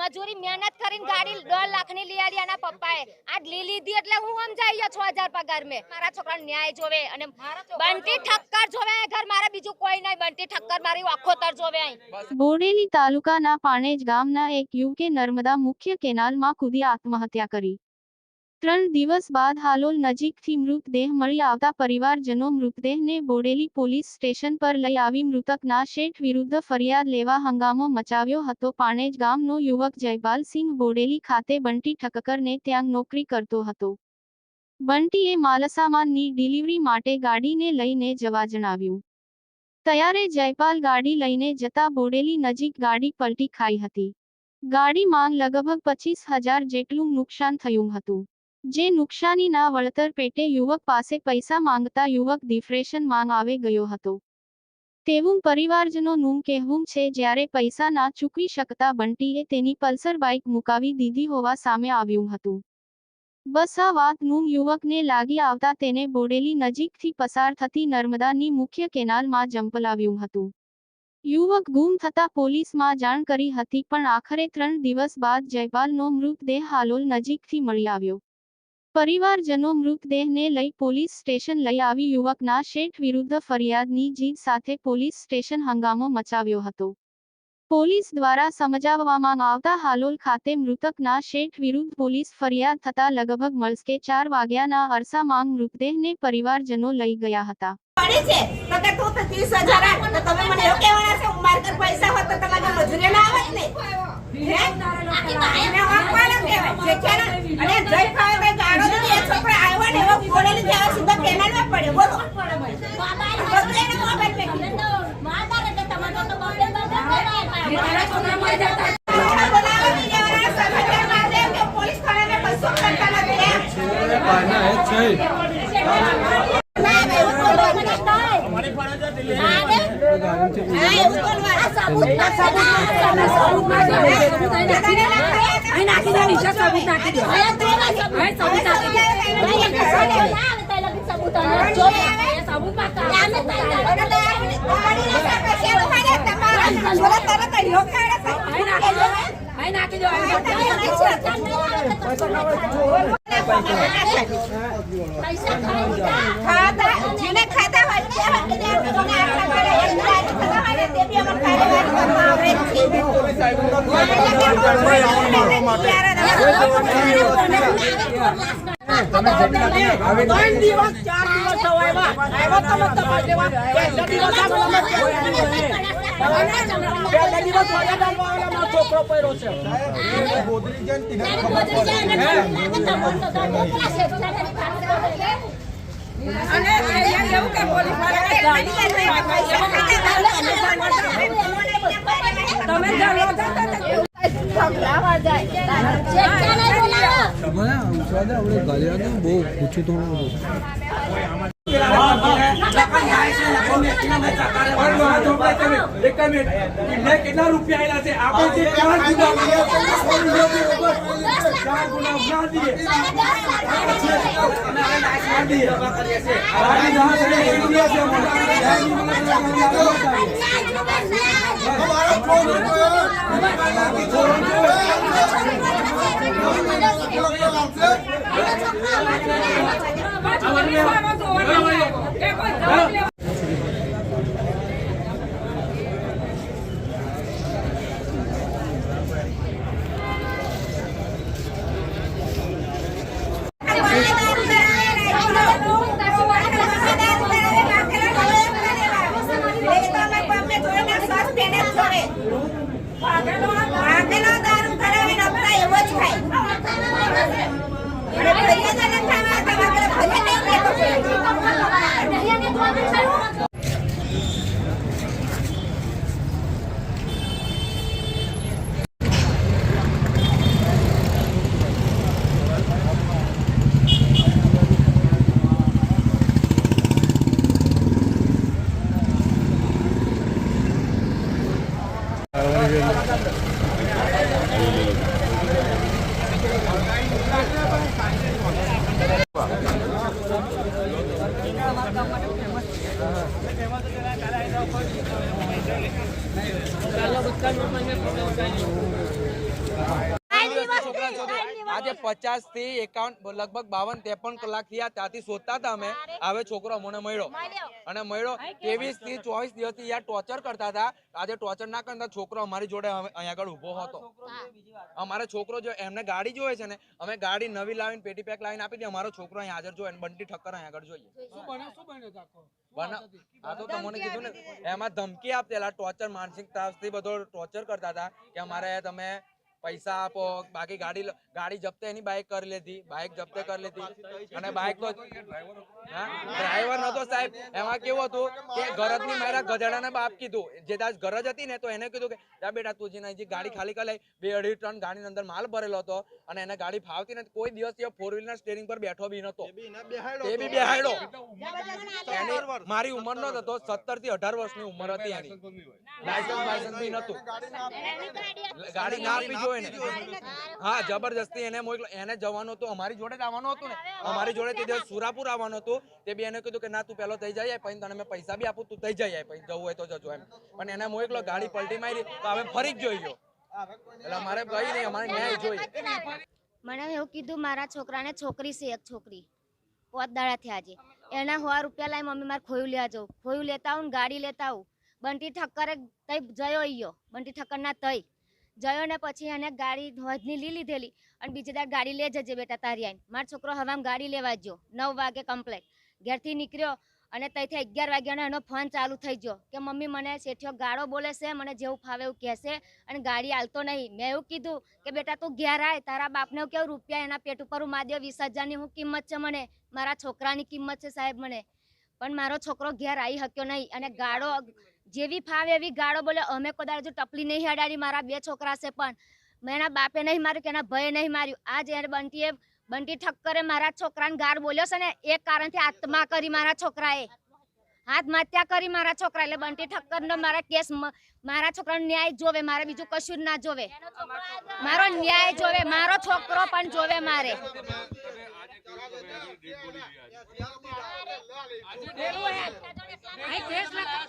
મજૂરી મહેનત કરીને ગાડી દોઢ લાખની લઈ આલી આના પપ્પાએ. આજ લી લીધી એટલે હું સમજાઈ છ હજાર પગાર મેં. મારા છોકરા ન્યાય જોવે અને બંટી ઠક્કર જોવે ઘર મારે બીજું કોઈ નહીં. બંટી ઠક્કર મારી આખોતર જોવે અહીં. બોડેલી તાલુકાના પાણેજ ગામના એક યુવકે નર્મદા મુખ્ય કેનાલમાં કૂદી આત્મહત્યા કરી. ત્રણ દિવસ બાદ હાલોલ નજીકથી મૃતદેહ મળી આવતા પરિવારજનો મૃતદેહને બોડેલી પોલીસ સ્ટેશન પર લઈ આવી મૃતકના શેઠ વિરુદ્ધ ફરિયાદ લેવા હંગામો મચાવ્યો હતો. પાણેજ ગામનો યુવક જયપાલસિંહ બોડેલી ખાતે બંટી ઠક્કરને ત્યાં નોકરી કરતો હતો. બંટીએ માલસામાનની ડિલિવરી માટે ગાડીને લઈને જવા જણાવ્યું. ત્યારે જયપાલ ગાડી લઈને જતા બોડેલી નજીક ગાડી પલટી ખાઈ હતી. ગાડીમાં લગભગ પચીસ હજાર જેટલું નુકસાન થયું હતું. જે નુકસાનીના વળતર પેટે યુવક પાસે પૈસા માંગતા યુવક ડિફ્રેશન માંગ આવે ગયો હતો. તેવું પરિવારજનોનું કહેવું છે, જ્યારે પૈસા ના ચૂકવી શકતા બંટીએ તેની પલ્સર બાઇક મુકાવી દીધી હોવા સામે આવ્યું હતું. બસ આ વાતનું યુવકને લાગી આવતા તેને બોડેલી નજીકથી પસાર થતી નર્મદાની મુખ્ય કેનાલમાં જંપલાવ્યું હતું. યુવક ગુમ થતા પોલીસમાં જાણ કરી હતી, પણ આખરે ત્રણ દિવસ બાદ જયપાલનો મૃતદેહ હાલોલ નજીકથી મળી આવ્યો. પરિવારજનો મૃતદેહને લઈ પોલીસ સ્ટેશન લઈ આવી. યુવકના શેઠ વિરુદ્ધ ફરિયાદની જીદ સાથે પોલીસ સ્ટેશન હંગામો મચાવ્યો હતો. પોલીસ દ્વારા સમજાવવામાં આવતા હાલોલ ખાતે મૃતકના શેઠ વિરુદ્ધ પોલીસ ફરિયાદ થતા લગભગ મળસ્કે ચાર વાગ્યાના અરસામાં મૃતદેહને પરિવારજનો લઈ ગયા હતા. પડી પડે બોલો એને મોબાઈલ મેં છોકરા બોલાવવાની જવાના દે ખાતા ખાતા ત્રણ દિવસ ચાર દિવસ આવ્યા તમે તપાસ લેવા પહેલા દિવસ. પહેલા દિવસ મને ડાલવા મારો છોકરો પહેરો છે અને અહીંયા એવું કે પોલીસવાળા તમે જાણો બહુ પૂછ્યું તો કેટલા રૂપિયા આવેલા છે આપણે ચાર ગુના ચાર ગુના ઊભા દારૂ કરાવીને અપના એવો જ ખાય. અને ભૈયા ખાવા તમારે ભલે નહીં Alejandro. છોકરા આજે પચાસથી એકાવન લગભગ બાવન ત્રેપન કલાક થયા ત્યાંથી શોધતા હતા અમે. હવે છોકરો અમને મળ્યો. અને મળ્યો ત્રેવીસથી ચોવીસ દિવસથી યાર ટોર્ચર કરતા હતા. આજે ટોર્ચર ના કરતા છોકરો અમારી જોડે અહીંયા આગળ ઊભો હતો. અમારો છોકરો જો એમને ગાડી જોઈએ છે ને અમે ગાડી નવી લાવીને પેટી પેક લાવીને આપી દઈએ. અમારો છોકરો અહીંયા હાજર જોઈએ બંટી ઠક્કર અહીંયા આગળ જોઈએ. આ તો તમને કીધું ને એમાં ધમકી આપતેલા ટોર્ચર માનસિક ત્રાસથી બધો ટોર્ચર કરતા હતા કે અમારે તમે પૈસા આપો બાકી ગાડી ગાડી જપ્તે એની બાઇક કરી લીધી બાઇક જપ્તે કરી લીધી. અને બાઇક તો ડ્રાઈવર નતો સાહેબ. એમાં કેવું હતું કે ગરજની મારા ગધેડાને બાપ કીધું. જે તાજ ગરજ હતી ને તો એને કીધું કે જા બેટા તું જીને હજી ગાડી ખાલી કરી લઈ બે અઢી ટન ગાડીની અંદર માલ ભરેલો હતો અને એને ગાડી ફાવતી નથી કોઈ દિવસ ફોર વ્હીલર સ્ટેરિંગ પર બેઠો બી નતો. એ બી બેહાડો મારી ઉંમર નો હતો. સત્તરથી અઢાર વર્ષની ઉંમર હતી એની. લાયસન્સ લાયસન્સ બી નતું ગાડી ના આપવી ને. હા જબરજસ્તી એને મોકલો. એને જવાનું હતું અમારી જોડે જ આવવાનું હતું ને. અમારી જોડે તે દિવસ સુરાપુર આવવાનું હતું. તે બી એને કીધું કે ના તું પેલો થઈ જાય પછી તને મેં પૈસા બી આપું તું થઈ જાય પછી જવું હોય તો જજો. એમ. પણ એને મોકલો ગાડી પલટી મારી તો હવે ફરી જ જોઈ ગયો એટલે અમારે કઈ નહીં અમારે ન્યાય જોઈએ. મને એવું કીધું મારા છોકરાને છોકરી છે એક છોકરી. પોત દાડા થયા આજે એના સો રૂપિયા લાવી મમ્મી મારે ખોયું લેવા જાઉં ખોયું લેતા આવું ને ગાડી લેતા આવું. બંટી ઠક્કરે તઈ જયો ઈયો બંટી ઠક્કર ના તઈ. જયો ને પછી એને ગાડી ધોધની લી લીધેલી અને બીજી દાડ ગાડી લે જજે બેટા તારી આઈને. મારો છોકરો હવામ ગાડી લેવા ગયો. નવ વાગે કમ્પ્લેટ ઘેરથી નીકળ્યો અને ત્યાંથી અગિયાર વાગ્યાનો એનો ફોન ચાલુ થઈ ગયો કે મમ્મી, મને શેઠિયો ગાળો બોલે છે, મને જેવું ફાવે એવું કહેશે અને ગાડી હાલતો નહીં. મેં એવું કીધું કે બેટા, તું ઘેર આય. તારા બાપને કેવું, રૂપિયા એના પેટ ઉપર હું માદ્યો વીસ હજારની હું કિંમત છે મને. મારા છોકરાની કિંમત છે સાહેબ મને. પણ મારો છોકરો ઘેર આવી શક્યો નહીં અને ગાળો જેવી ફાવે એવી ગાળો બોલે અમે કદાચ ટપલી નહીં હડાડી મારા બે છોકરા છે પણ મેં એના બાપે નહીં માર્યું કે એના ભયે નહીં માર્યું. આ એને બંટીએ બંટી ઠક્કરે મારા છોકરાને ગાળ બોલ્યો છે ને એક કારણથી આત્મા કરી મારા છોકરાએ. આત્મહત્યા કરી મારા છોકરા એટલે બંટી ઠક્કરનો મારા કેસ મારા છોકરાનો ન્યાય જોવે મારે બીજું કશું ના જોવે. મારો ન્યાય જોવે મારો છોકરો પણ જોવે મારે.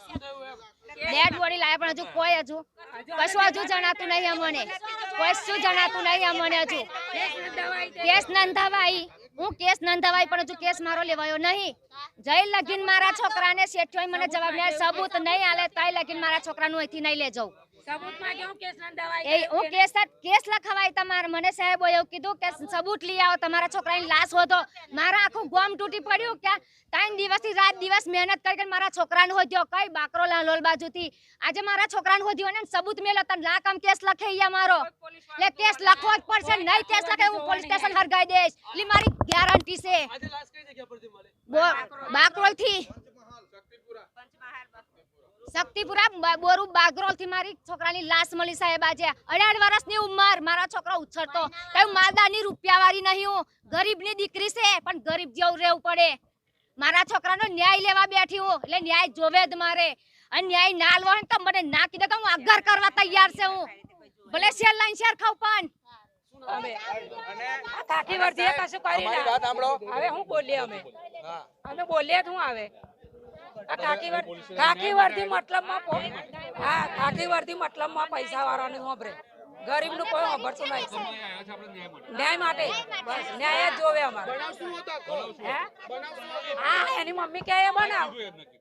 ડેડ બોડી લાયા પણ હજુ કોઈ હજુ. કશું હજુ જણાતું નહીં અમને. કોઈ શું જણાતું નહીં અમને હજુ. કેસ નોંધાવાઈ. હું કેસ નોંધાવાઈ પણ હજુ કેસ મારો લેવાયો નહીં. જઈ લગીન મારા છોકરાને શેઠિયોએ મને જવાબ નહીં સબૂત નહીં આલે તઈ લગીન મારા છોકરાનું અહીંથી નહીં લે જાઉં એ હું કેસ જ- કેસ લખાવાય તમારે મને સાહેબો એવું કીધું કે સબૂત લઈ આવો તમારા છોકરાની લાશ હોતો મારા આખું ગોમ તૂટી પડ્યું કે ત્રણ દિવસથી રાત દિવસ મહેનત કરીને મારા છોકરાને હોદ્યો. કઈ બાકરો લાલોલ બાજુથી? આજે મારા છોકરાને હોદ્યો ને સબૂત મેલો તને લાખ આમ કેસ લખે મારો. એટલે કેસ લખવો જ પડશે નહીં કેસ લખે હું પોલીસ સ્ટેશન હરગાઈ દઈશ. એટલે મારી ગેરંટી છે. બાકરોલ. થી શક્તિપુરા બોરુ બાગરોલથી મારી છોકરાની લાશ મળી સાહેબ આજે. અઢાર વર્ષની ઉંમર મારા છોકરો ઉછળતો. કઈ માલદાની રૂપિયાવાળી નહીં હું. ગરીબની દીકરી છે પણ ગરીબ જેવું રહેવું પડે. મારા છોકરાનો ન્યાય લેવા બેઠી હું એટલે ન્યાય જોવે જ મારે. અને ન્યાય ના આલવો તો મને ના કીધે કે હું આગળ કરવા તૈયાર છે હું. ભલે શેર લાઈન શેર ખાવ પણ. કાકી વર્ધી કશું કરી અમારી વાત સાંભળો. હવે હું બોલીએ અમે. અમે બોલીએ હું આવે. કાકી વર્ધી મતલબમાં હા કાકી વર્ધી મતલબમાં પૈસા વાળાને વાપરે ગરીબનું કોઈ વાપરતું નહીં. ન્યાય માટે. બસ ન્યાય જ જોવે અમારે. હે? હા એની મમ્મી કે એ બનાવ.